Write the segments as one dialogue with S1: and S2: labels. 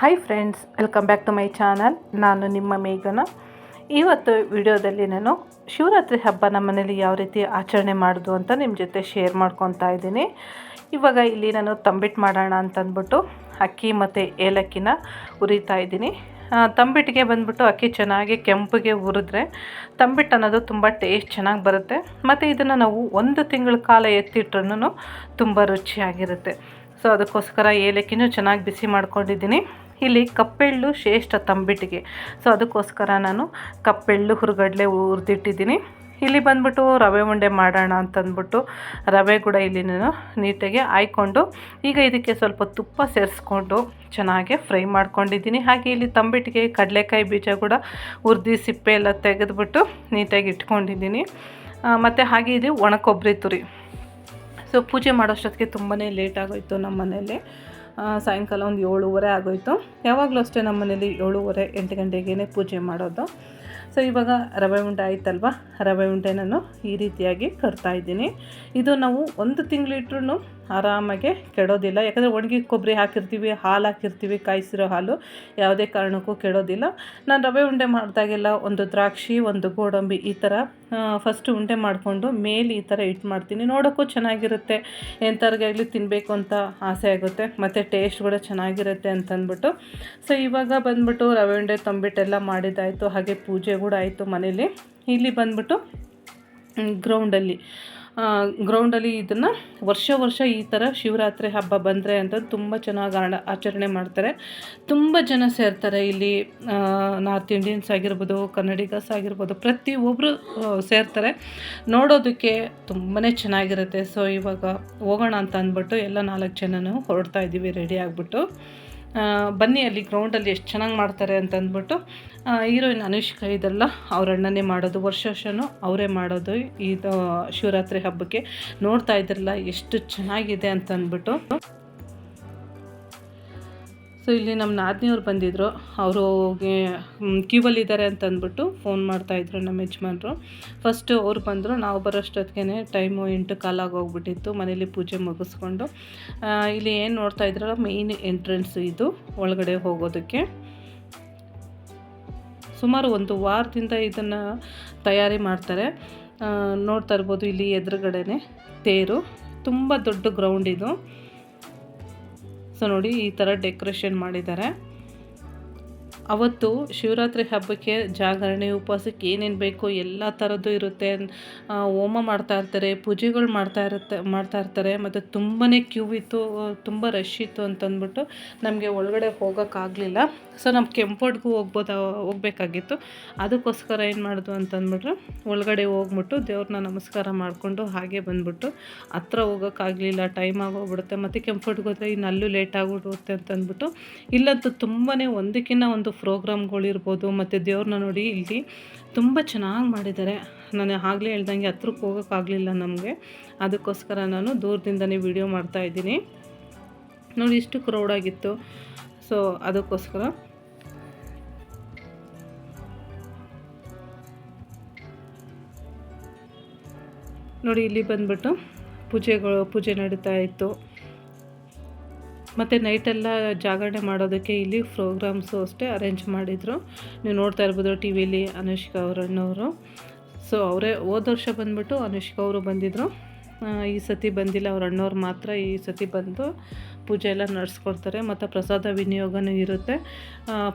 S1: Hi friends welcome back to my channel ನಾನು ನಿಮ್ಮ ಮೇಘನ. ಇವತ್ತು ವಿಡಿಯೋದಲ್ಲಿ ನಾನು ಶಿವರಾತ್ರಿ ಹಬ್ಬ ನಮ್ಮ ಮನೇಲಿ ಯಾವ ರೀತಿ ಆಚರಣೆ ಮಾಡೋದು ಅಂತ ನಿಮ್ಮ ಜೊತೆ ಶೇರ್ ಮಾಡ್ಕೊತಾ ಇದ್ದೀನಿ. ಇವಾಗ ಇಲ್ಲಿ ನಾನು ತಂಬಿಟ್ಟು ಮಾಡೋಣ ಅಂತಂದ್ಬಿಟ್ಟು ಅಕ್ಕಿ ಮತ್ತು ಏಲಕ್ಕಿನ ಉರಿತಾ ಇದ್ದೀನಿ. ತಂಬಿಟ್ಟಿಗೆ ಬಂದ್ಬಿಟ್ಟು ಅಕ್ಕಿ ಚೆನ್ನಾಗಿ ಕೆಂಪಿಗೆ ಹುರಿದ್ರೆ ತಂಬಿಟ್ಟು ಅನ್ನೋದು ತುಂಬ ಟೇಸ್ಟ್ ಚೆನ್ನಾಗಿ ಬರುತ್ತೆ. ಮತ್ತು ಇದನ್ನು ನಾವು ಒಂದು ತಿಂಗಳ ಕಾಲ ಎತ್ತಿಟ್ರೂ ತುಂಬ ರುಚಿಯಾಗಿರುತ್ತೆ. ಸೊ ಅದಕ್ಕೋಸ್ಕರ ಏಲಕ್ಕಿನೂ ಚೆನ್ನಾಗಿ ಬಿಸಿ ಮಾಡ್ಕೊಂಡಿದ್ದೀನಿ. ಇಲ್ಲಿ ಕಪ್ಪೆಳ್ಳು ಶ್ರೇಷ್ಠ ತಂಬಿಟ್ಟಿಗೆ. ಸೊ ಅದಕ್ಕೋಸ್ಕರ ನಾನು ಕಪ್ಪೆಳ್ಳು ಹುರುಗಡಲೆ ಹುರಿದಿಟ್ಟಿದ್ದೀನಿ. ಇಲ್ಲಿ ಬಂದ್ಬಿಟ್ಟು ರವೆ ಉಂಡೆ ಮಾಡೋಣ ಅಂತಂದ್ಬಿಟ್ಟು ರವೆ ಕೂಡ ಇಲ್ಲಿ ನಾನು ನೀಟಾಗಿ ಆಯ್ಕೊಂಡು ಈಗ ಇದಕ್ಕೆ ಸ್ವಲ್ಪ ತುಪ್ಪ ಸೇರಿಸ್ಕೊಂಡು ಚೆನ್ನಾಗಿ ಫ್ರೈ ಮಾಡ್ಕೊಂಡಿದ್ದೀನಿ. ಹಾಗೆ ಇಲ್ಲಿ ತಂಬಿಟ್ಟಿಗೆ ಕಡಲೆಕಾಯಿ ಬೀಜ ಕೂಡ ಹುರಿದು ಸಿಪ್ಪೆ ಎಲ್ಲ ತೆಗೆದುಬಿಟ್ಟು ನೀಟಾಗಿ ಇಟ್ಕೊಂಡಿದ್ದೀನಿ. ಮತ್ತು ಹಾಗೆ ಇದು ಒಣ ಕೊಬ್ಬರಿ ತುರಿ. ಸೊ ಪೂಜೆ ಮಾಡೋಷ್ಟೊತ್ತಿಗೆ ತುಂಬಾ ಲೇಟ್ ಆಗೋಯ್ತು ನಮ್ಮ ಮನೇಲಿ ಆ, ಸಾಯಂಕಾಲ ಒಂದು ಏಳುವರೆ ಆಗೋಯಿತು. ಯಾವಾಗಲೂ ಅಷ್ಟೇ ನಮ್ಮ ಮನೇಲಿ ಏಳುವರೆ ಎಂಟು ಗಂಟೆಗೇ ಪೂಜೆ ಮಾಡೋದು. ಸೊ ಇವಾಗ ರವೆ ಉಂಡೆ ಆಯ್ತಲ್ವ? ರವೆ ಉಂಡೆ ನಾನು ಈ ರೀತಿಯಾಗಿ ಕರ್ತಾಯಿದ್ದೀನಿ ಇದು ನಾವು ಒಂದು ತಿಂಗಳಿಟ್ರು ಆರಾಮಾಗೆ ಕೆಡೋದಿಲ್ಲ. ಯಾಕಂದರೆ ಒಣಗಿ ಕೊಬ್ಬರಿ ಹಾಕಿರ್ತೀವಿ, ಹಾಲು ಹಾಕಿರ್ತೀವಿ, ಕಾಯಿಸಿರೋ ಹಾಲು ಯಾವುದೇ ಕಾರಣಕ್ಕೂ ಕೆಡೋದಿಲ್ಲ. ನಾನು ರವೆ ಉಂಡೆ ಮಾಡಿದಾಗೆಲ್ಲ ಒಂದು ದ್ರಾಕ್ಷಿ, ಒಂದು ಗೋಡಂಬಿ ಈ ಥರ ಫಸ್ಟ್ ಉಂಡೆ ಮಾಡಿಕೊಂಡು ಮೇಲೆ ಈ ಥರ ಇಟ್ಟು ಮಾಡ್ತೀನಿ. ನೋಡೋಕ್ಕೂ ಚೆನ್ನಾಗಿರುತ್ತೆ. ಎಂಥವ್ರಿಗಾಗಲಿ ತಿನ್ನಬೇಕು ಅಂತ ಆಸೆ ಆಗುತ್ತೆ. ಮತ್ತು ಟೇಸ್ಟ್ ಕೂಡ ಚೆನ್ನಾಗಿರುತ್ತೆ ಅಂತಂದ್ಬಿಟ್ಟು. ಸೊ ಇವಾಗ ಬಂದ್ಬಿಟ್ಟು ರವೆ ಉಂಡೆ ತಂಬಿಟ್ಟೆಲ್ಲ ಮಾಡಿದ್ದಾಯಿತು. ಹಾಗೆ ಪೂಜೆ ಕೂಡ ಆಯಿತು ಮನೇಲಿ. ಇಲ್ಲಿ ಬಂದ್ಬಿಟ್ಟು ಗ್ರೌಂಡಲ್ಲಿ ಗ್ರೌಂಡಲ್ಲಿ ಇದನ್ನು ವರ್ಷ ವರ್ಷ ಈ ಥರ ಶಿವರಾತ್ರಿ ಹಬ್ಬ ಬಂದರೆ ಅಂತ ತುಂಬ ಚೆನ್ನಾಗಿ ಆಚರಣೆ ಮಾಡ್ತಾರೆ. ತುಂಬ ಜನ ಸೇರ್ತಾರೆ ಇಲ್ಲಿ. ನಾರ್ತ್ ಇಂಡಿಯನ್ಸ್ ಆಗಿರ್ಬೋದು ಕನ್ನಡಿಗಸ್ ಆಗಿರ್ಬೋದು ಪ್ರತಿಯೊಬ್ಬರು ಸೇರ್ತಾರೆ. ನೋಡೋದಕ್ಕೆ ತುಂಬಾ ಚೆನ್ನಾಗಿರುತ್ತೆ. ಸೊ ಇವಾಗ ಹೋಗೋಣ ಅಂತ ಅಂದ್ಬಿಟ್ಟು ಎಲ್ಲ ನಾಲ್ಕು ಜನನೂ ಹೊರಡ್ತಾ ಇದ್ದೀವಿ ರೆಡಿ ಆಗಿಬಿಟ್ಟು. ಬನ್ನಿ ಅಲ್ಲಿ ಗ್ರೌಂಡಲ್ಲಿ ಎಷ್ಟು ಚೆನ್ನಾಗಿ ಮಾಡ್ತಾರೆ ಅಂತ ಅಂದ್ಬಿಟ್ಟು ಹೀರೋಯಿನ್ ಅನುಷ್ಕಾ ಇದೆಲ್ಲ ಅವ್ರ ಅಣ್ಣನೇ ಮಾಡೋದು. ವರ್ಷ ವರ್ಷವೂ ಅವರೇ ಮಾಡೋದು ಇದು ಶಿವರಾತ್ರಿ ಹಬ್ಬಕ್ಕೆ. ನೋಡ್ತಾ ಇದ್ರಲ್ಲ, ಎಷ್ಟು ಚೆನ್ನಾಗಿದೆ ಅಂತ ಅಂದ್ಬಿಟ್ಟು ಸೊ ಇಲ್ಲಿ ನಮ್ಮ ನಾದಿನಿಯವ್ರು ಬಂದಿದ್ದರು ಅವರು ಕ್ಯೂಬಲ್ಲಿದ್ದಾರೆ ಅಂತ ಅಂದ್ಬಿಟ್ಟು ಫೋನ್ ಮಾಡ್ತಾಯಿದ್ರು ನಮ್ಮ ಯಜಮಾನ್ರು. ಫಸ್ಟು ಅವ್ರು ಬಂದರು, ನಾವು ಬರೋಷ್ಟೊತ್ತಿಗೆ ಟೈಮು ಎಂಟು ಕಾಲಾಗಿ ಹೋಗ್ಬಿಟ್ಟಿತ್ತು, ಮನೇಲಿ ಪೂಜೆ ಮುಗಿಸ್ಕೊಂಡು. ಇಲ್ಲಿ ಏನು ನೋಡ್ತಾ ಇದ್ರಲ್ಲ ಮೇಯ್ನ್ ಎಂಟ್ರೆನ್ಸ್ ಇದು, ಒಳಗಡೆ ಹೋಗೋದಕ್ಕೆ. ಸುಮಾರು ಒಂದು ವಾರದಿಂದ ಇದನ್ನು ತಯಾರಿ ಮಾಡ್ತಾರೆ. ನೋಡ್ತಾ ಇರ್ಬೋದು ಇಲ್ಲಿ ಎದುರುಗಡೆನೆ ತೇರು. ತುಂಬ ದೊಡ್ಡ ಗ್ರೌಂಡ್ ಇದು. ಸೊ ನೋಡಿ ಈ ಥರ ಡೆಕೋರೇಷನ್ ಮಾಡಿದ್ದಾರೆ. ಅವತ್ತು ಶಿವರಾತ್ರಿ ಹಬ್ಬಕ್ಕೆ ಜಾಗರಣೆ, ಉಪವಾಸಕ್ಕೆ ಏನೇನು ಬೇಕೋ ಎಲ್ಲ ಥರದ್ದು ಇರುತ್ತೆ. ಹೋಮ ಮಾಡ್ತಾ ಇರ್ತಾರೆ, ಪೂಜೆಗಳು ಮಾಡ್ತಾ ಇರುತ್ತೆ, ಮಾಡ್ತಾ ಇರ್ತಾರೆ. ಮತ್ತು ತುಂಬಾ ಕ್ಯೂ ಇತ್ತು, ತುಂಬ ರಶ್ ಇತ್ತು ಅಂತಂದ್ಬಿಟ್ಟು ನಮಗೆ ಒಳಗಡೆ ಹೋಗೋಕ್ಕಾಗಲಿಲ್ಲ ಸೊ ನಮ್ಮ ಕೆಂಪೋಡ್ಗೂ ಹೋಗ್ಬೋದು, ಹೋಗಬೇಕಾಗಿತ್ತು. ಅದಕ್ಕೋಸ್ಕರ ಏನು ಮಾಡೋದು ಅಂತಂದ್ಬಿಟ್ರೆ ಒಳಗಡೆ ಹೋಗ್ಬಿಟ್ಟು ದೇವ್ರನ್ನ ನಮಸ್ಕಾರ ಮಾಡಿಕೊಂಡು ಹಾಗೆ ಬಂದ್ಬಿಟ್ಟು ಹತ್ರ ಹೋಗೋಕ್ಕಾಗಲಿಲ್ಲ ಟೈಮ್ ಆಗೋಗ್ಬಿಡುತ್ತೆ. ಮತ್ತು ಕೆಂಪೋಟ್ಗೆ ಹೋದರೆ ಇನ್ನು ಅಲ್ಲೂ ಲೇಟ್ ಆಗಿಬಿಡುತ್ತೆ ಅಂತಂದ್ಬಿಟ್ಟು ಇಲ್ಲಂತೂ ತುಂಬಾ ಒಂದಕ್ಕಿಂತ ಒಂದು ಪ್ರೋಗ್ರಾಮ್ಗಳಿರ್ಬೋದು ಮತ್ತು ದೇವ್ರನ್ನ ನೋಡಿ ಇಲ್ಲಿ ತುಂಬ ಚೆನ್ನಾಗಿ ಮಾಡಿದ್ದಾರೆ. ನಾನು ಆಗಲೇ ಹೇಳ್ದಂಗೆ ಹತ್ರಕ್ಕೆ ಹೋಗೋಕ್ಕಾಗಲಿಲ್ಲ ನಮಗೆ. ಅದಕ್ಕೋಸ್ಕರ ನಾನು ದೂರದಿಂದನೇ ವಿಡಿಯೋ ಮಾಡ್ತಾ ಇದ್ದೀನಿ. ನೋಡಿ ಇಷ್ಟು ಕ್ರೌಡಾಗಿತ್ತು ಸೊ ಅದಕ್ಕೋಸ್ಕರ. ನೋಡಿ ಇಲ್ಲಿ ಬಂದ್ಬಿಟ್ಟು ಪೂಜೆಗಳು, ಪೂಜೆ ನಡೀತಾ ಇತ್ತು. ಮತ್ತು ನೈಟೆಲ್ಲ ಜಾಗರಣೆ ಮಾಡೋದಕ್ಕೆ ಇಲ್ಲಿ ಪ್ರೋಗ್ರಾಮ್ಸು ಅಷ್ಟೇ ಅರೇಂಜ್ ಮಾಡಿದರು. ನೀವು ನೋಡ್ತಾ ಇರ್ಬೋದು ಟಿ ವಿಲಿ ಅನುಷ್ಕಾ ಅವರು ಅಣ್ಣವರು ಸೊ ಅವರೇ ಹೋದ ವರ್ಷ ಬಂದ್ಬಿಟ್ಟು ಅನುಷ್ಕಾ ಅವರು ಬಂದಿದ್ದರು ಈ ಸತಿ ಬಂದಿಲ್ಲ, ಅವ್ರ ಅಣ್ಣವ್ರು ಮಾತ್ರ ಈ ಸತಿ ಬಂದು ಪೂಜೆ ಎಲ್ಲ ನಡೆಸ್ಕೊಡ್ತಾರೆ ಮತ್ತು ಪ್ರಸಾದ ವಿನಿಯೋಗನೂ ಇರುತ್ತೆ.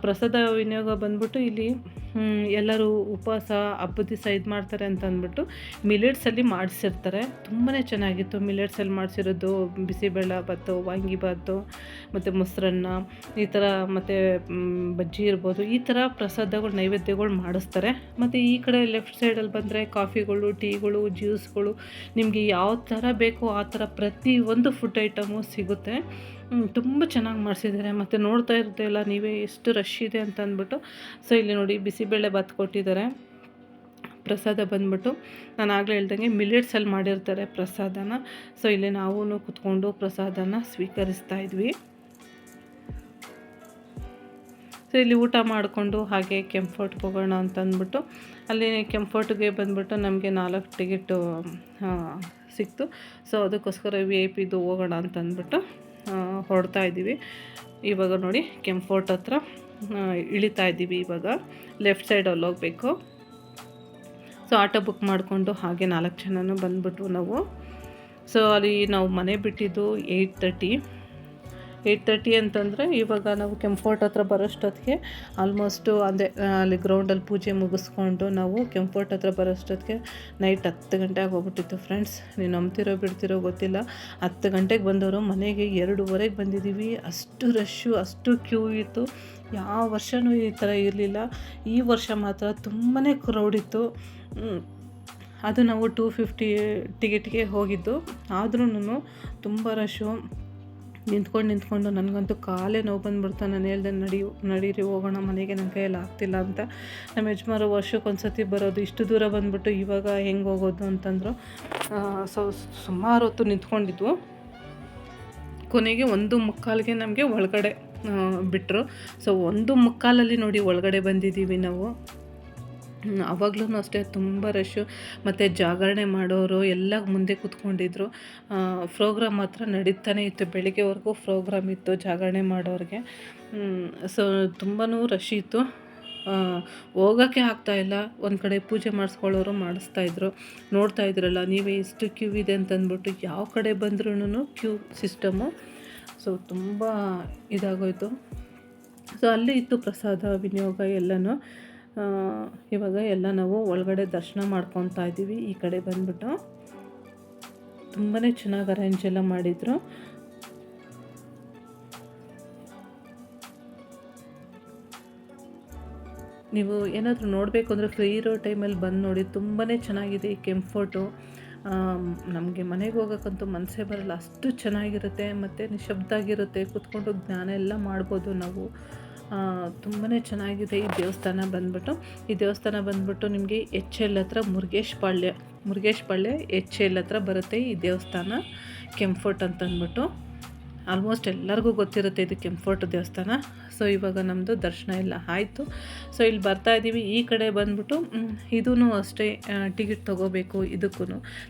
S1: ಪ್ರಸಾದ ವಿನಿಯೋಗ ಬಂದ್ಬಿಟ್ಟು ಇಲ್ಲಿ ಎಲ್ಲರೂ ಉಪವಾಸ, ಹಬ್ಬದ ದಿವಸ ಇದು ಮಾಡ್ತಾರೆ ಅಂತ ಅಂದ್ಬಿಟ್ಟು ಮಿಲೆಟ್ಸಲ್ಲಿ ಮಾಡಿಸಿರ್ತಾರೆ. ತುಂಬಾ ಚೆನ್ನಾಗಿತ್ತು ಮಿಲೆಟ್ಸಲ್ಲಿ ಮಾಡಿಸಿರೋದು. ಬಿಸಿಬೇಳೆ ಭಾತು ವಾಂಗಿಬಾತು ಮತ್ತು ಮೊಸರನ್ನ, ಈ ಥರ ಮತ್ತು ಬಜ್ಜಿ ಇರ್ಬೋದು. ಈ ಥರ ಪ್ರಸಾದಗಳು, ನೈವೇದ್ಯಗಳು ಮಾಡಿಸ್ತಾರೆ. ಮತ್ತು ಈ ಕಡೆ ಲೆಫ್ಟ್ ಸೈಡಲ್ಲಿ ಬಂದರೆ ಕಾಫಿಗಳು, ಟೀಗಳು, ಜ್ಯೂಸ್ಗಳು, ನಿಮಗೆ ಯಾವ ಥರ ಬೇಕೋ ಆ ಥರ ಒಂದು ಫುಡ್ ಐಟಮು ಸಿಗುತ್ತೆ. ತುಂಬ ಚೆನ್ನಾಗಿ ಮಾಡಿಸಿದ್ದಾರೆ. ಮತ್ತು ನೋಡ್ತಾ ಇರ್ತಾಯಿಲ್ಲ ನೀವೇ ಎಷ್ಟು ರಶ್ ಇದೆ ಅಂತ ಅಂದ್ಬಿಟ್ಟು. ಸೊ ಇಲ್ಲಿ ನೋಡಿ ಬಿಸಿಬೇಳೆ ಬಾತ್ ಕೊಟ್ಟಿದ್ದಾರೆ. ಪ್ರಸಾದ ಬಂದ್ಬಿಟ್ಟು. ನಾನು ಆಗಲೇ ಹೇಳ್ದಂಗೆ ಮಿಲೆಟ್ಸಲ್ಲಿ ಮಾಡಿರ್ತಾರೆ ಪ್ರಸಾದನ. ಸೊ ಇಲ್ಲಿ ನಾವು ಕುತ್ಕೊಂಡು ಪ್ರಸಾದನ ಸ್ವೀಕರಿಸ್ತಾ ಇದ್ವಿ. ಸೊ ಇಲ್ಲಿ ಊಟ ಮಾಡಿಕೊಂಡು ಹಾಗೆ ಕೆಂಫರ್ಟ್ಗೆ ಹೋಗೋಣ ಅಂತ ಅಂದ್ಬಿಟ್ಟು. ಅಲ್ಲಿ ಕೆಂಫರ್ಟ್ಗೆ ಬಂದ್ಬಿಟ್ಟು ನಮಗೆ ನಾಲ್ಕು ಟಿಕೆಟು ಸಿಕ್ತು. ಸೊ ಅದಕ್ಕೋಸ್ಕರ ವಿ ಐ ಪಿದು ಹೋಗೋಣ ಅಂತ ಅಂದ್ಬಿಟ್ಟು. ಆ, ಹೊರಡ್ತಾ ಇದ್ದೀವಿ. ಇವಾಗ ನೋಡಿ ಕೆಂಫೋರ್ಟ್ ಹತ್ರ ಇಳಿತಾ ಇದ್ದೀವಿ ಇವಾಗ. ಲೆಫ್ಟ್ ಸೈಡಲ್ಲಿ ಹೋಗಬೇಕು. ಸೊ ಆಟೋ ಬುಕ್ ಮಾಡಿಕೊಂಡು ಹಾಗೆ ನಾಲ್ಕು ಜನನೂ ಬಂದ್ಬಿಟ್ಟು ನಾವು. ಸೊ ಅಲ್ಲಿ ನಾವು ಮನೆ ಬಿಟ್ಟಿದ್ದು ಏಯ್ಟ್ ತರ್ಟಿ ಏಯ್ಟ್ ತರ್ಟಿ ಅಂತಂದರೆ ಇವಾಗ ನಾವು ಕೆಂಫೋರ್ಟ್ ಹತ್ರ ಬರೋಷ್ಟೊತ್ತಿಗೆ ಆಲ್ಮೋಸ್ಟು ಅದೇ ಆ, ಅಲ್ಲಿ ಗ್ರೌಂಡಲ್ಲಿ ಪೂಜೆ ಮುಗಿಸ್ಕೊಂಡು ನಾವು ಕೆಂಫೋರ್ಟ್ ಹತ್ರ ಬರೋಷ್ಟೊತ್ತಿಗೆ ನೈಟ್ ಹತ್ತು ಗಂಟೆ ಆಗೋಗ್ಬಿಟ್ಟಿತ್ತು ಫ್ರೆಂಡ್ಸ್ ನೀನು ನಂಬ್ತಿರೋ ಬಿಡ್ತಿರೋ ಗೊತ್ತಿಲ್ಲ. ಹತ್ತು ಗಂಟೆಗೆ ಬಂದವರು ಮನೆಗೆ ಎರಡೂವರೆಗೆ ಬಂದಿದ್ದೀವಿ. ಅಷ್ಟು ರಶ್ಶು ಅಷ್ಟು ಕ್ಯೂ ಇತ್ತು. ಯಾವ ವರ್ಷವೂ ಈ ಥರ ಇರಲಿಲ್ಲ. ಈ ವರ್ಷ ಮಾತ್ರ ತುಂಬಾ ಕ್ರೌಡ್ ಇತ್ತು. ಅದು ನಾವು ಟೂ ಫಿಫ್ಟಿ ಟಿಕೆಟ್ಗೆ ಹೋಗಿದ್ದು. ಆದ್ರೂ ತುಂಬ ರಶ್ಶು ನಿಂತ್ಕೊಂಡು ನಿಂತ್ಕೊಂಡು ನನಗಂತೂ ಕಾಲೇ ನೋವು ಬಂದುಬಿಡ್ತಾ. ನಾನು ಹೇಳ್ದೆ ನಡಿ ನಡೀರಿ, ಹೋಗೋಣ, ಮನೆಗೆ ನನ್ನ ಕೈಯಲ್ಲಿ ಆಗ್ತಿಲ್ಲ ಅಂತ. ನಮ್ಮ ಯಜಮಾರು ವರ್ಷಕ್ಕೆ ಒಂದು ಬರೋದು ಇಷ್ಟು ದೂರ ಬಂದ್ಬಿಟ್ಟು ಇವಾಗ ಹೆಂಗೆ ಹೋಗೋದು ಅಂತಂದರು ಸೊ ಸುಮಾರು ಹೊತ್ತು ನಿಂತ್ಕೊಂಡಿದ್ವು. ಕೊನೆಗೆ ಒಂದು ಮುಕ್ಕಾಲಿಗೆ ನಮಗೆ ಒಳಗಡೆ ಬಿಟ್ಟರು ಸೊ ಒಂದು ಮುಕ್ಕಾಲಲ್ಲಿ ನೋಡಿ ಒಳಗಡೆ ಬಂದಿದ್ದೀವಿ ನಾವು. ಅವಾಗ್ಲೂ ಅಷ್ಟೇ ತುಂಬ ರಶ್ಶು ಮತ್ತು ಜಾಗರಣೆ ಮಾಡೋರು ಎಲ್ಲ ಮುಂದೆ ಕೂತ್ಕೊಂಡಿದ್ರು. ಪ್ರೋಗ್ರಾಮ್ ಮಾತ್ರ ನಡೀತಾನೆ ಇತ್ತು. ಬೆಳಿಗ್ಗೆವರೆಗೂ ಪ್ರೋಗ್ರಾಮ್ ಇತ್ತು ಜಾಗರಣೆ ಮಾಡೋರಿಗೆ. ಸೊ ತುಂಬಾ ರಶ್ ಇತ್ತು. ಹೋಗೋಕ್ಕೆ ಆಗ್ತಾಯಿಲ್ಲ ಒಂದು ಕಡೆ ಪೂಜೆ ಮಾಡಿಸ್ಕೊಳ್ಳೋರು ಮಾಡಿಸ್ತಾಯಿದ್ರು ನೋಡ್ತಾ ಇದ್ರಲ್ಲ, ನೀವೇ ಇಷ್ಟು ಕ್ಯೂ ಇದೆ ಅಂತಂದ್ಬಿಟ್ಟು ಯಾವ ಕಡೆ ಬಂದ್ರೂ ಕ್ಯೂ ಸಿಸ್ಟಮು ಸೊ ತುಂಬ ಇದಾಗೋಯ್ತು. ಸೊ ಅಲ್ಲಿ ಇತ್ತು ಪ್ರಸಾದ, ವಿನಿಯೋಗ ಎಲ್ಲನೂ. ಇವಾಗ ಎಲ್ಲ ನಾವು ಒಳಗಡೆ ದರ್ಶನ ಮಾಡ್ಕೊತಾ ಇದ್ದೀವಿ, ಈ ಕಡೆ ಬಂದ್ಬಿಟ್ಟು. ತುಂಬಾ ಚೆನ್ನಾಗಿ ಅರೇಂಜ್ ಎಲ್ಲ ಮಾಡಿದರು. ನೀವು ಏನಾದರೂ ನೋಡಬೇಕು ಅಂದರೆ ಫ್ರೀ ಇರೋ ಟೈಮಲ್ಲಿ ಬಂದು ನೋಡಿ ತುಂಬಾ ಚೆನ್ನಾಗಿದೆ ಈ ಕೆಂಫೋಟು ನಮಗೆ ಮನೆಗೆ ಹೋಗೋಕ್ಕಂತೂ ಮನಸ್ಸೇ ಬರಲ್ಲ, ಅಷ್ಟು ಚೆನ್ನಾಗಿರುತ್ತೆ, ಮತ್ತು ನಿಶಬ್ದ ಆಗಿರುತ್ತೆ ಕೂತ್ಕೊಂಡು ಜ್ಞಾನ ಎಲ್ಲ ಮಾಡ್ಬೋದು ನಾವು. ತುಂಬಾ ಚೆನ್ನಾಗಿದೆ ಈ ದೇವಸ್ಥಾನ ಬಂದ್ಬಿಟ್ಟು. ಈ ದೇವಸ್ಥಾನ ಬಂದ್ಬಿಟ್ಟು ನಿಮಗೆ ಎಚ್ ಎಲ್ ಹತ್ರ ಮುರುಗೇಶ್ ಪಾಳ್ಯ ಮುರುಗೇಶ್ ಪಾಳ್ಯ ಎಚ್ ಎಲ್ ಹತ್ರ ಬರುತ್ತೆ ಈ ದೇವಸ್ಥಾನ ಕೆಂಫೋರ್ಟ್ ಅಂತಂದ್ಬಿಟ್ಟು. ಆಲ್ಮೋಸ್ಟ್ ಎಲ್ಲರಿಗೂ ಗೊತ್ತಿರುತ್ತೆ ಇದು ಕೆಂಪೋಟು ದೇವಸ್ಥಾನ. ಸೊ ಇವಾಗ ನಮ್ಮದು ದರ್ಶನ ಎಲ್ಲ ಆಯಿತು. ಸೊ ಇಲ್ಲಿ ಬರ್ತಾ ಇದ್ದೀವಿ. ಈ ಕಡೆ ಬಂದ್ಬಿಟ್ಟು ಇದೂ ಅಷ್ಟೇ ಟಿಕೆಟ್ ತೊಗೋಬೇಕು. ಇದಕ್ಕೂ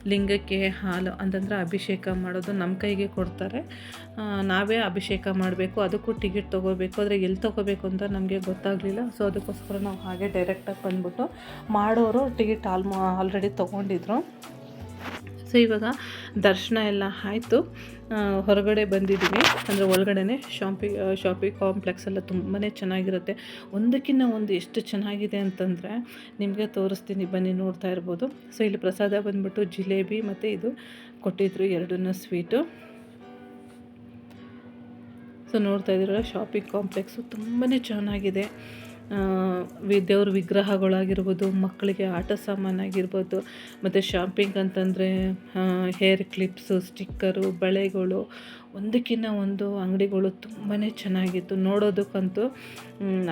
S1: ಲಿಂಗಕ್ಕೆ ಹಾಲು ಅಂತಂದ್ರೆ ಅಭಿಷೇಕ ಮಾಡೋದು ನಮ್ಮ ಕೈಗೆ ಕೊಡ್ತಾರೆ. ನಾವೇ ಅಭಿಷೇಕ ಮಾಡಬೇಕು. ಅದಕ್ಕೂ ಟಿಕೆಟ್ ತೊಗೋಬೇಕು. ಆದರೆ ಎಲ್ಲಿ ತೊಗೋಬೇಕು ಅಂತ ನಮಗೆ ಗೊತ್ತಾಗಲಿಲ್ಲ. ಸೊ ಅದಕ್ಕೋಸ್ಕರ ನಾವು ಹಾಗೆ ಡೈರೆಕ್ಟಾಗಿ ಬಂದ್ಬಿಟ್ಟು ಮಾಡೋರು ಟಿಕೆಟ್ ಆಲ್ಮೋ ಆಲ್ರೆಡಿ ತೊಗೊಂಡಿದ್ರು. ಸೊ, ಇವಾಗ ದರ್ಶನ ಎಲ್ಲ ಆಯಿತು. ಹೊರಗಡೆ ಬಂದಿದ್ದೀವಿ. ಅಂದರೆ ಒಳಗಡೆ ಶಾಪಿಂಗ್ ಶಾಪಿಂಗ್ ಕಾಂಪ್ಲೆಕ್ಸ್ ಎಲ್ಲ ತುಂಬಾ ಚೆನ್ನಾಗಿರುತ್ತೆ. ಒಂದಕ್ಕಿಂತ ಒಂದು ಎಷ್ಟು ಚೆನ್ನಾಗಿದೆ ಅಂತಂದರೆ ನಿಮಗೆ ತೋರಿಸ್ತೀನಿ. ಬನ್ನಿ, ನೋಡ್ತಾ ಇರ್ಬೋದು. ಸೊ, ಇಲ್ಲಿ ಪ್ರಸಾದ ಬಂದ್ಬಿಟ್ಟು ಜಿಲೇಬಿ ಮತ್ತು ಇದು ಕೊಟ್ಟಿದ್ರು ಎರಡನ್ನೂ ಸ್ವೀಟು. ಸೊ, ನೋಡ್ತಾ ಇದ್ದೀರಲ್ಲ ಶಾಪಿಂಗ್ ಕಾಂಪ್ಲೆಕ್ಸು ತುಂಬಾ ಚೆನ್ನಾಗಿದೆ. ದೇವ್ರ ವಿಗ್ರಹಗಳಾಗಿರ್ಬೋದು ಮಕ್ಕಳಿಗೆ ಆಟ ಸಾಮಾನು ಆಗಿರ್ಬೋದು ಮತ್ತು ಶಾಪಿಂಗ್ ಅಂತಂದರೆ ಹೇರ್ ಕ್ಲಿಪ್ಸು ಸ್ಟಿಕ್ಕರು ಬಳೆಗಳು ಒಂದಕ್ಕಿಂತ ಒಂದು ಅಂಗಡಿಗಳು ತುಂಬಾ ಚೆನ್ನಾಗಿತ್ತು. ನೋಡೋದಕ್ಕಂತೂ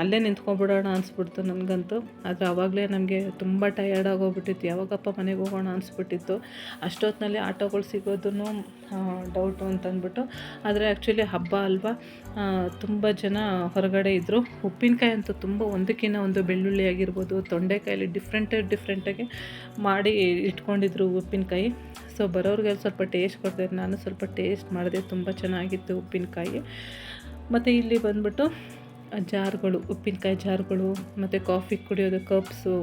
S1: ಅಲ್ಲೇ ನಿಂತ್ಕೊಂಡ್ಬಿಡೋಣ ಅನಿಸ್ಬಿಡ್ತು ನನಗಂತೂ. ಆದರೆ ಆವಾಗಲೇ ನಮಗೆ ತುಂಬ ಟಯರ್ಡ್ ಆಗೋಗ್ಬಿಟ್ಟಿತ್ತು. ಯಾವಾಗಪ್ಪ ಮನೆಗೆ ಹೋಗೋಣ ಅನಿಸ್ಬಿಟ್ಟಿತ್ತು. ಅಷ್ಟೊತ್ತಿನಲ್ಲಿ ಆಟೋಗಳು ಸಿಗೋದೂ ಡೌಟು ಅಂತಂದ್ಬಿಟ್ಟು. ಆದರೆ ಆ್ಯಕ್ಚುಲಿ ಹಬ್ಬ ಅಲ್ವಾ? ತುಂಬ ಜನ ಹೊರಗಡೆ ಇದ್ದರು ಉಪ್ಪಿನಕಾಯಿ ಅಂತೂ ತುಂಬ ಒಂದಕ್ಕಿಂತ ಒಂದು ಬೆಳ್ಳುಳ್ಳಿ ಆಗಿರ್ಬೋದು, ತೊಂಡೆಕಾಯಲ್ಲಿ ಡಿಫ್ರೆಂಟ್ ಡಿಫ್ರೆಂಟಾಗಿ ಮಾಡಿ ಇಟ್ಕೊಂಡಿದ್ರು ಉಪ್ಪಿನಕಾಯಿ. ಸೊ ಬರೋರಿಗೆ ಸ್ವಲ್ಪ ಟೇಸ್ಟ್ ಕೊಡ್ತೇವೆ ನಾನು ಸ್ವಲ್ಪ ಟೇಸ್ಟ್ ಮಾಡಿದೆ, ತುಂಬ ಚೆನ್ನಾಗಿತ್ತು ಉಪ್ಪಿನಕಾಯಿ. ಮತ್ತು ಇಲ್ಲಿ ಬಂದ್ಬಿಟ್ಟು ಜಾರ್ಗಳು, ಉಪ್ಪಿನಕಾಯಿ ಜಾರ್ಗಳು, ಮತ್ತು ಕಾಫಿ ಕುಡಿಯೋದು ಕಪ್ಸು.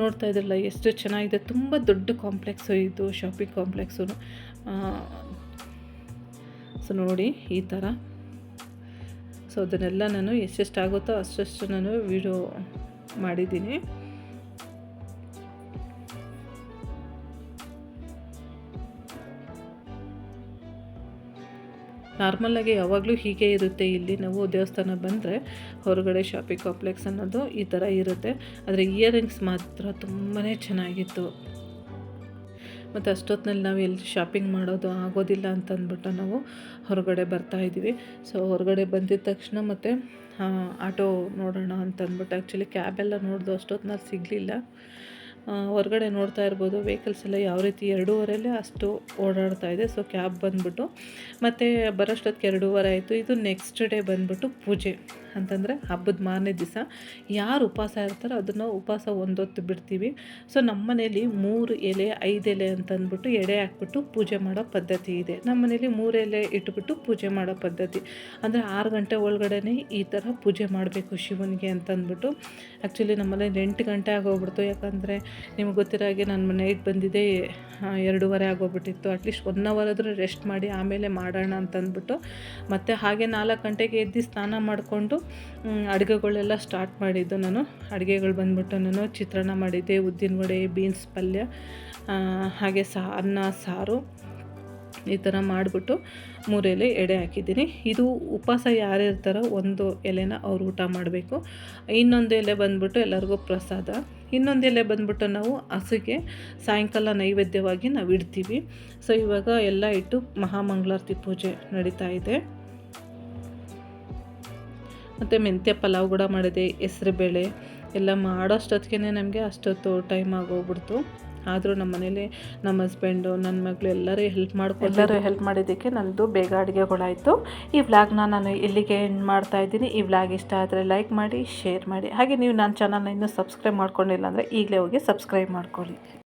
S1: ನೋಡ್ತಾ ಇದ್ರಲ್ಲ, ಎಷ್ಟು ಚೆನ್ನಾಗಿದೆ. ತುಂಬ ದೊಡ್ಡ ಕಾಂಪ್ಲೆಕ್ಸು ಇದು, ಶಾಪಿಂಗ್ ಕಾಂಪ್ಲೆಕ್ಸು ಸೊ ನೋಡಿ ಈ ಥರ. ಸೊ ಅದನ್ನೆಲ್ಲ ನಾನು ಎಷ್ಟೆಷ್ಟು ಆಗುತ್ತೋ ಅಷ್ಟಷ್ಟು ನಾನು ವಿಡಿಯೋ ಮಾಡಿದ್ದೀನಿ. ನಾರ್ಮಲಾಗಿ ಯಾವಾಗಲೂ ಹೀಗೆ ಇರುತ್ತೆ ಇಲ್ಲಿ ನಾವು ದೇವಸ್ಥಾನ ಬಂದರೆ ಹೊರಗಡೆ ಶಾಪಿಂಗ್ ಕಾಂಪ್ಲೆಕ್ಸ್ ಅನ್ನೋದು ಈ ಥರ ಇರುತ್ತೆ. ಆದರೆ ಇಯರಿಂಗ್ಸ್ ಮಾತ್ರ ತುಂಬಾ ಚೆನ್ನಾಗಿತ್ತು. ಮತ್ತು ಅಷ್ಟೊತ್ತಿನಲ್ಲಿ ನಾವು ಎಲ್ಲಿ ಶಾಪಿಂಗ್ ಮಾಡೋದು ಆಗೋದಿಲ್ಲ ಅಂತ ಅಂದ್ಬಿಟ್ಟು ನಾವು ಹೊರಗಡೆ ಬರ್ತಾ ಇದ್ದೀವಿ. ಸೊ ಹೊರಗಡೆ ಬಂದಿದ ತಕ್ಷಣ ಮತ್ತು ಆಟೋ ನೋಡೋಣ ಅಂತ ಅಂದ್ಬಿಟ್ಟು ಆ್ಯಕ್ಚುಲಿ ಕ್ಯಾಬೆಲ್ಲ ನೋಡ್ದು ಅಷ್ಟೊತ್ತಿನಲ್ಲಿ ಸಿಗಲಿಲ್ಲ. ಹೊರಗಡೆ ನೋಡ್ತಾ ಇರ್ಬೋದು. ವೆಹಿಕಲ್ಸ್ ಎಲ್ಲ ಯಾವ ರೀತಿ ಎರಡೂವರೆಲ್ಲೇ ಅಷ್ಟು ಓಡಾಡ್ತಾ ಇದೆ. ಸೊ ಕ್ಯಾಬ್ ಬಂದ್ಬಿಟ್ಟು ಮತ್ತು ಬರೋಷ್ಟೊತ್ತಿಗೆ ಎರಡೂವರೆ ಆಯಿತು. ಇದು ನೆಕ್ಸ್ಟ್ ಡೇ ಬಂದ್ಬಿಟ್ಟು ಪೂಜೆ. ಅಂತಂದರೆ ಹಬ್ಬದ ಮಾರನೇ ದಿವಸ ಯಾರು ಉಪವಾಸ ಇರ್ತಾರೋ ಅದನ್ನು ಉಪವಾಸ ಒಂದೊತ್ತು ಬಿಡ್ತೀವಿ. ಸೊ ನಮ್ಮ ಮನೇಲಿ ಮೂರು ಎಲೆ ಐದು ಎಲೆ ಅಂತಂದ್ಬಿಟ್ಟು ಎಡೆ ಹಾಕ್ಬಿಟ್ಟು ಪೂಜೆ ಮಾಡೋ ಪದ್ಧತಿ ಇದೆ. ನಮ್ಮ ಮನೇಲಿ ಮೂರು ಎಲೆ ಇಟ್ಬಿಟ್ಟು ಪೂಜೆ ಮಾಡೋ ಪದ್ಧತಿ. ಅಂದರೆ ಆರು ಗಂಟೆ ಒಳಗಡೆ ಈ ಥರ ಪೂಜೆ ಮಾಡಬೇಕು ಶಿವನಿಗೆ ಅಂತಂದ್ಬಿಟ್ಟು. ಆ್ಯಕ್ಚುಲಿ ನಮ್ಮ ಮನೇಲಿ ಎಂಟು ಗಂಟೆ ಆಗೋಗ್ಬಿಡ್ತು. ಯಾಕಂದರೆ ನಿಮ್ಗೆ ಗೊತ್ತಿರೋ ಹಾಗೆ ನಾನು ನೈಟ್ ಬಂದಿದ್ದೆ ಆ, ಎರಡೂವರೆ ಆಗೋಗ್ಬಿಟ್ಟಿತ್ತು. ಅಟ್ಲೀಸ್ಟ್ ಒನ್ ಅವರ್ ಆದರೂ ರೆಸ್ಟ್ ಮಾಡಿ ಆಮೇಲೆ ಮಾಡೋಣ ಅಂತಂದ್ಬಿಟ್ಟು. ಮತ್ತು ಹಾಗೆ ನಾಲ್ಕು ಗಂಟೆಗೆ ಎದ್ದು ಸ್ನಾನ ಮಾಡಿಕೊಂಡು ಅಡುಗೆಗಳೆಲ್ಲ ಸ್ಟಾರ್ಟ್ ಮಾಡಿದ್ದು ನಾನು. ಅಡುಗೆಗಳು ಬಂದ್ಬಿಟ್ಟು ನಾನು ಚಿತ್ರಾನ್ನ ಮಾಡಿದ್ದೆ, ಉದ್ದಿನ ವಡೆ ಬೀನ್ಸ್ ಪಲ್ಯ ಹಾಗೆ ಸಾ, ಅನ್ನ, ಸಾರು ಈ ಥರ ಮಾಡಿಬಿಟ್ಟು ಮೂರೆಲೆ ಎಡೆ ಹಾಕಿದ್ದೀನಿ. ಇದು ಉಪವಾಸ ಯಾರು ಇರ್ತಾರೋ ಒಂದು ಎಲೆನ ಅವ್ರು ಊಟ ಮಾಡಬೇಕು. ಇನ್ನೊಂದು ಎಲೆ ಬಂದ್ಬಿಟ್ಟು ಎಲ್ಲರಿಗೂ ಪ್ರಸಾದ. ಇನ್ನೊಂದು ಎಲೆ ಬಂದ್ಬಿಟ್ಟು ನಾವು ಹಸುಗೆ ಸಾಯಂಕಾಲ ನೈವೇದ್ಯವಾಗಿ ನಾವು ಇಡ್ತೀವಿ. ಸೊ ಇವಾಗ ಎಲ್ಲ ಇಟ್ಟು ಮಹಾಮಂಗಳಾರತಿ ಪೂಜೆ ನಡೀತಾ ಇದೆ. ಮತ್ತು ಮೆಂತ್ಯ ಪಲಾವ್ ಕೂಡ ಮಾಡಿದೆ ಹೆಸ್ರುಬೇಳೆ ಎಲ್ಲ ಮಾಡೋಷ್ಟೊತ್ತಿಗೆ ನಮಗೆ ಅಷ್ಟೊತ್ತು ಟೈಮ್ ಆಗೋಗ್ಬಿಡ್ತು. ಆದರೂ ನಮ್ಮ ಮನೇಲಿ ನಮ್ಮ ಹಸ್ಬೆಂಡು ನನ್ನ ಮಗಳು ಎಲ್ಲರೂ ಹೆಲ್ಪ್ ಮಾಡ್ಕೊಂಡು ಎಲ್ಲರೂ ಹೆಲ್ಪ್ ಮಾಡಿದ್ದಕ್ಕೆ ನನ್ನದು ಬೇಗ ಅಡುಗೆಗಳಾಯಿತು ಈ ವ್ಲಾಗ್ನ ನಾನು ಇಲ್ಲಿಗೆ ಎಂಡ್ ಮಾಡ್ತಾ ಇದ್ದೀನಿ. ಈ ವ್ಲಾಗ್ ಇಷ್ಟ ಆದರೆ ಲೈಕ್ ಮಾಡಿ ಶೇರ್ ಮಾಡಿ. ಹಾಗೆ ನೀವು ನನ್ನ ಚಾನಲ್ನ ಇನ್ನೂ ಸಬ್ಸ್ಕ್ರೈಬ್ ಮಾಡ್ಕೊಂಡಿಲ್ಲ ಅಂದರೆ ಈಗಲೇ ಹೋಗಿ ಸಬ್ಸ್ಕ್ರೈಬ್ ಮಾಡ್ಕೊಳ್ಳಿ.